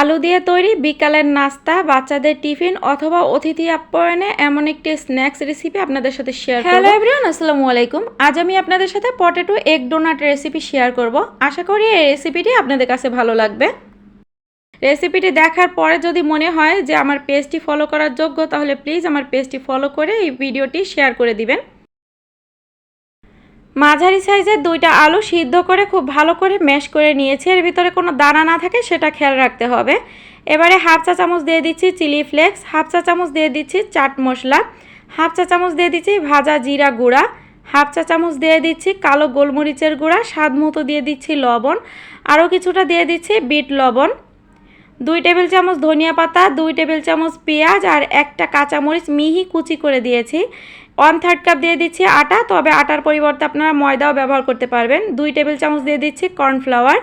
আলু দিয়ে তৈরি বিকালের নাস্তা, বাচ্চাদের টিফিন অথবা অতিথি আপ্যায়নে এমন একটি স্ন্যাক্স রেসিপি আপনাদের সাথে শেয়ার হ্যালো এভরিওয়ান আসসালামু আলাইকুম। আজ আমি আপনাদের সাথে potato egg donut recipe share করব। আশা করি এই রেসিপিটি আপনাদের কাছে ভালো লাগবে। রেসিপিটি দেখার পরে যদি মনে হয় যে আমার পেজটি ফলো করার যোগ্য, তাহলে প্লিজ আমার পেজটি ফলো করে এই ভিডিওটি শেয়ার করে দিবেন। মাঝারি সাইজের দুইটা আলু সিদ্ধ করে খুব ভালো করে ম্যাশ করে নিয়েছি। এর ভিতরে কোনো দানা না থাকে, সেটা খেয়াল রাখতে হবে। এবারে হাফ চা চামচ দিয়ে দিচ্ছি চিলি ফ্লেক্স, হাফ চা চামচ দিয়ে দিচ্ছি চাট মশলা, হাফ চা চামচ দিয়ে দিচ্ছি ভাজা জিরা গুঁড়া, হাফ চা চামচ দিয়ে দিচ্ছি কালো গোলমরিচের গুঁড়া, স্বাদ মতো দিয়ে দিচ্ছি লবণ, আরও কিছুটা দিয়ে দিচ্ছি বিট লবণ, দুই টেবিল চামচ ধনিয়া পাতা, দুই টেবিল চামচ পেঁয়াজ আর একটা কাঁচামরিচ মিহি কুচি করে দিয়েছি। ওয়ান থার্ড কাপ দিয়ে দিচ্ছি আটা, তবে আটার পরিবর্তে আপনারা ময়দাও ব্যবহার করতে পারবেন। দুই টেবিল চামচ দিয়ে দিচ্ছি কর্নফ্লাওয়ার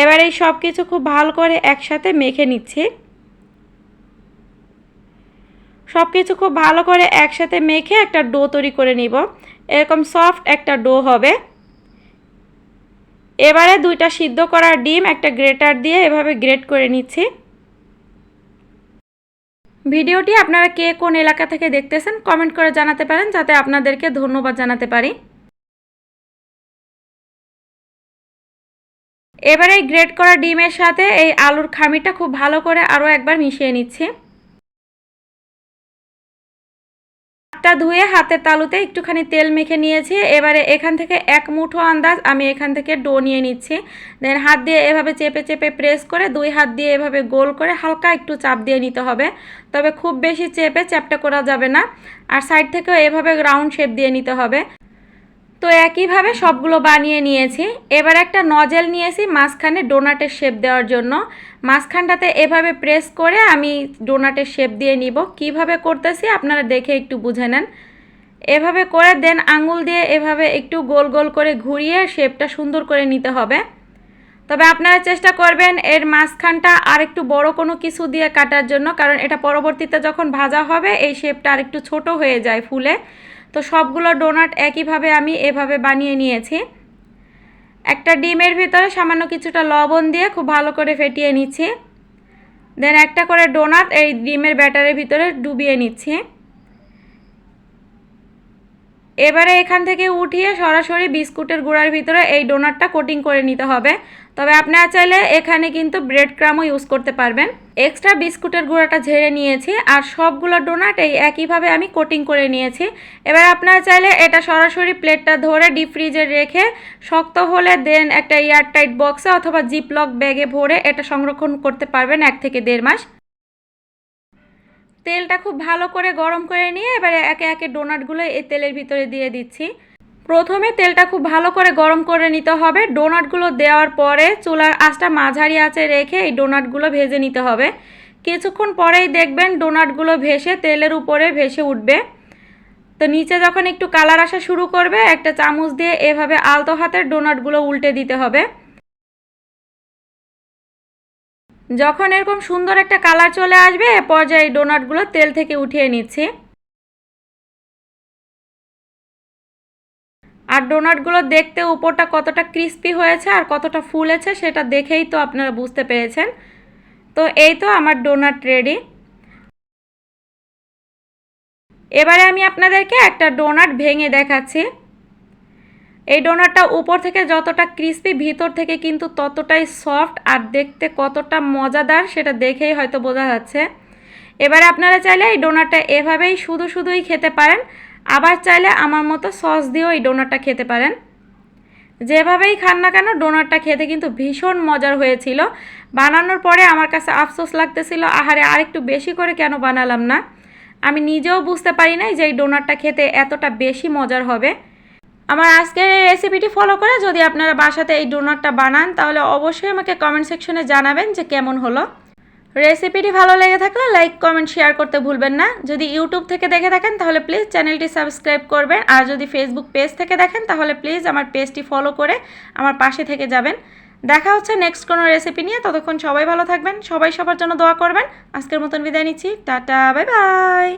এবার এই সব কিছু খুব ভালো করে একসাথে মেখে নিচ্ছি। সব কিছু খুব ভালো করে একসাথে মেখে একটা ডো তৈরি করে নিব। এরকম সফট একটা ডো হবে। এবারে দুইটা সিদ্ধ করা ডিম, একটা গ্রেটার দিয়ে এভাবে গ্রেট করে নিচ্ছি। ভিডিওটি আপনারা কে কোন এলাকা থেকে দেখতেছেন কমেন্ট করে জানাতে পারেন যাতে আপনাদেরকে ধন্যবাদ জানাতে পারি। এবারে এই গ্রেট করা ডিমের সাথে এই আলুর খামিটা খুব ভালো করে আরও একবার মিশিয়ে নিচ্ছি। হাতটা ধুয়ে হাতের তালুতে একটুখানি তেল মেখে নিয়েছি। এবারে এখান থেকে এক মুঠো আন্দাজ আমি এখান থেকে ডো নিয়ে নিচ্ছি। দেন হাত দিয়ে এভাবে চেপে চেপে প্রেস করে দুই হাত দিয়ে এভাবে গোল করে হালকা একটু চাপ দিয়ে নিতে হবে। তবে খুব বেশি চেপে চ্যাপটা করা যাবে না। আর সাইড থেকেও এভাবে রাউন্ড শেপ দিয়ে নিতে হবে। তো একইভাবে সবগুলো বানিয়ে নিয়েছি। এবার একটা নজেল নিয়েছি মাঝখানে ডোনাটের শেপ দেওয়ার জন্য। মাঝখানটাতে এভাবে প্রেস করে আমি ডোনাটের শেপ দিয়ে নিব। কীভাবে করতেছি আপনারা দেখে একটু বুঝে নেন। এভাবে করে দেন আঙুল দিয়ে এভাবে একটু গোল গোল করে ঘুরিয়ে শেপটা সুন্দর করে নিতে হবে। তবে আপনারা চেষ্টা করবেন এর মাঝখানটা আর একটু বড় কোনো কিছু দিয়ে কাটার জন্য, কারণ এটা পরবর্তীতে যখন ভাজা হবে এই শেপটা আর একটু ছোট হয়ে যায় ফুলে। তো সবগুলো ডোনাট একইভাবে আমি এভাবে বানিয়ে নিয়েছি। একটা ডিমের ভিতরে সামান্য কিছুটা লবণ দিয়ে খুব ভালো করে ফেটিয়ে নিচ্ছি। দেন একটা করে ডোনাট এই ডিমের ব্যাটারের ভিতরে ডুবিয়ে নিচ্ছি। এবারে এখান থেকে উঠিয়ে সরাসরি বিস্কুটের গুঁড়ার ভিতরে এই ডোনাটটা কোটিং করে নিতে হবে। তবে আপনারা চাইলে এখানে কিন্তু ব্রেড ক্রামও ইউজ করতে পারবেন। এক্সট্রা বিস্কুটের গুঁড়াটা ঝেড়ে নিয়েছি আর সবগুলো ডোনাট এই একইভাবে আমি কোটিং করে নিয়েছি। এবার আপনারা চাইলে এটা সরাসরি প্লেটটা ধরে ডিপ ফ্রিজে রেখে শক্ত হলে দেন একটা এয়ারটাইট বক্সে অথবা জিপলক ব্যাগে ভরে এটা সংরক্ষণ করতে পারবেন এক থেকে দেড় মাস। তেলটা খুব ভালো করে গরম করে নিয়ে এবারে একে একে ডোনাটগুলো এই তেলের ভিতরে দিয়ে দিচ্ছি। প্রথমে তেলটা খুব ভালো করে গরম করে নিতে হবে। ডোনাটগুলো দেওয়ার পরে চুলার আঁচটা মাঝারি আঁচে রেখে এই ডোনাটগুলো ভেজে নিতে হবে। কিছুক্ষণ পরেই দেখবেন ডোনাটগুলো ভেসে তেলের উপরে ভেসে উঠবে। তো নিচে যখন একটু কালার আসা শুরু করবে, একটা চামচ দিয়ে এভাবে আলতো হাতের ডোনাটগুলো উল্টে দিতে হবে। যখন এরকম সুন্দর একটা কালার চলে আসবে, এ পর্যায়ে ডোনাটগুলো তেল থেকে উঠিয়ে নিচ্ছি। আর ডোনাটগুলো দেখতে উপরটা কতটা ক্রিস্পি হয়েছে আর কতটা ফুলেছে সেটা দেখেই তো আপনারা বুঝতে পেরেছেন। তো এই তো আমার ডোনাট রেডি। এবারে আমি আপনাদেরকে একটা ডোনাট ভেঙে দেখাচ্ছি। এই ডোনাটটা উপর থেকে যতটা ক্রিস্পি, ভিতর থেকে কিন্তু ততটাই সফট আর দেখতে কতটা মজাদার সেটা দেখেই হয়তো বোঝা যাচ্ছে। এবারে আপনারা চাইলে এই ডোনাটটা এভাবেই শুধু শুধুই খেতে পারেন। আবার চাইলে আমার মতো সস দিয়েও এই ডোনাটটা খেতে পারেন। যেভাবেই খান না কেন ডোনাটটা খেতে কিন্তু ভীষণ মজার হয়েছিল। বানানোর পরে আমার কাছে আফসোস লাগতেছিল, আহারে আরেকটু বেশি করে কেন বানালাম না? আমি নিজেও বুঝতে পারি নাই যে এই ডোনাটটা খেতে এতটা বেশি মজার হবে। আমার আজকের এই রেসিপিটি ফলো করে যদি আপনারা বাসাতে এই ডোনাটটা বানান, তাহলে অবশ্যই আমাকে কমেন্ট সেকশনে জানাবেন যে কেমন হলো। রেসিপিটি ভালো লেগে থাকলে লাইক কমেন্ট শেয়ার করতে ভুলবেন না। যদি ইউটিউব থেকে দেখে থাকেন, তাহলে প্লিজ চ্যানেলটি সাবস্ক্রাইব করবেন। আর যদি ফেসবুক পেজ থেকে দেখেন, তাহলে প্লিজ আমার পেজটি ফলো করে আমার পাশে থেকে যাবেন। দেখা হচ্ছে নেক্সট কোনো রেসিপি নিয়ে। ততক্ষণ সবাই ভালো থাকবেন, সবাই সবার জন্য দোয়া করবেন। আজকের মতন বিদায় নিচ্ছি। Tata bye bye